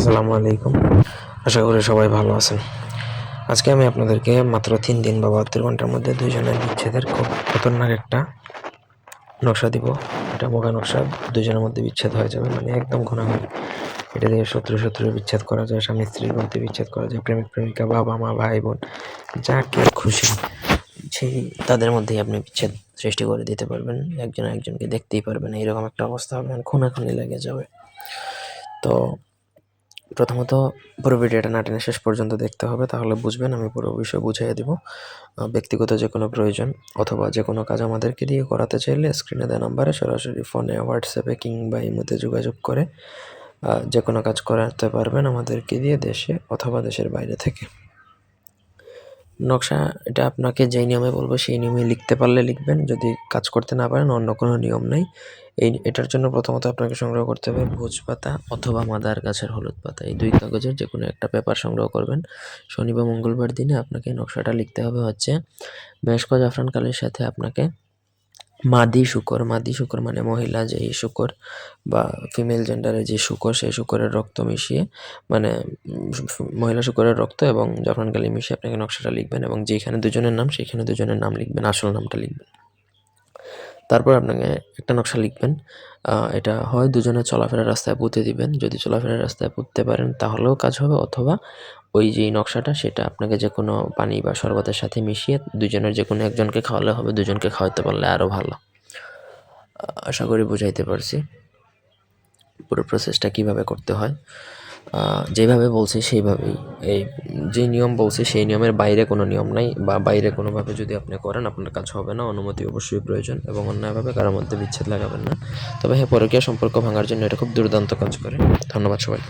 আসসালামু আলাইকুম। আশা করি সবাই ভালো আছেন। আজকে আমি আপনাদেরকে মাত্র তিন দিন বা বাহাত্তর ঘণ্টার মধ্যে দুইজনের বিচ্ছেদের খুব খতরনাক একটা নকশা দিব। এটা বোকা নকশা দুজনের মধ্যে বিচ্ছেদ হয়ে যাবে মানে একদম ঘনাঘনি এটা দিয়ে শত্রু শত্রু বিচ্ছেদ করা যায়, স্বামী স্ত্রীর মধ্যে বিচ্ছেদ করা যায়, প্রেমিক প্রেমিকা, বাবা মা, ভাই বোন যাকে খুশি। সেই তাদের মধ্যেই আপনি বিচ্ছেদ সৃষ্টি করে দিতে পারবেন, একজন একজনকে দেখতেই পারবেন, এইরকম একটা অবস্থা হবে খুনাখুনি লেগে যাবে। তো প্রথমত পুরো ভিডিওটা না টেনে শেষ পর্যন্ত দেখতে হবে, তাহলে বুঝবেন, আমি পুরো বিষয় বুঝিয়ে দিব। ব্যক্তিগত যে কোনো প্রয়োজন অথবা যে কোনো কাজ আমাদেরকে দিয়ে করাতে চাইলে স্ক্রিনে দেওয়া নাম্বারে সরাসরি ফোনে হোয়াটসঅ্যাপে কিংবা ইমোতে যোগাযোগ করে যে কোনো কাজ করাতে পারবেন আমাদেরকে দিয়ে দেশে অথবা দেশের বাইরে থেকে। নকশা, এটা আপনাকে যেই নিয়মে বলব সেই নিয়মে লিখতে পারলে লিখবেন। যদি কাজ করতে না পারেন, অন্য কোনো নিয়ম নেই। এই, এটার জন্য প্রথমত আপনাকে সংগ্রহ করতে হবে ভোজ পাতা অথবা মাদার গাছের হলুদ পাতা। এই দুই কাগজের যে কোনো একটা পেপার সংগ্রহ করবেন। শনি বা মঙ্গলবার দিনে আপনাকে নকশাটা লিখতে হবে হচ্ছে বেশক জাফরান কালির সাথে আপনাকে মাদি শুকর মাদি শুকর মানে মহিলা যে শুকর বা ফিমেল জেন্ডারের যে শুকর, সেই শুকরের রক্ত মিশিয়ে মানে মহিলা শুকরের রক্ত এবং জাফরান কালি মিশিয়ে আপনাকে নকশাটা লিখবেন এবং যেখানে দুজনের নাম, সেখানে দুজনের নাম লিখবেন, আসল নামটা লিখবেন। তারপর আপনাকে একটা নকশা লিখবেন এটা হয় দুজনে চলাফেরার রাস্তায় পুঁতে দিবেন। যদি চলাফেরার রাস্তায় পুঁততে পারেন তাহলেও কাজ হবে অথবা ওই যে নকশাটা সেটা আপনাকে যে কোনো পানি বা শরবতের সাথে মিশিয়ে দুজনের যে কোনো একজনকে খাওয়ালে হবে, দুজনকে খাওয়াতে পারলে আরও ভালো। আশা করি বুঝাইতে পারছি। পুরো প্রসেসটা কীভাবে করতে হয়? যেভাবে বলছে সেইভাবেই। এই যে নিয়ম বলছে সেই নিয়মের বাইরে কোনো নিয়ম নাই বা বাইরে কোনোভাবে যদি আপনি করেন, আপনার কাজ হবে না, অনুমতি অবশ্যই প্রয়োজন এবং অন্যায়ভাবে কারোর মধ্যে বিচ্ছেদ লাগাবেন না। তবে হ্যাঁ পরকীয়া সম্পর্ক ভাঙার জন্য এটা খুব দুর্দান্ত কাজ করে। ধন্যবাদ সবাই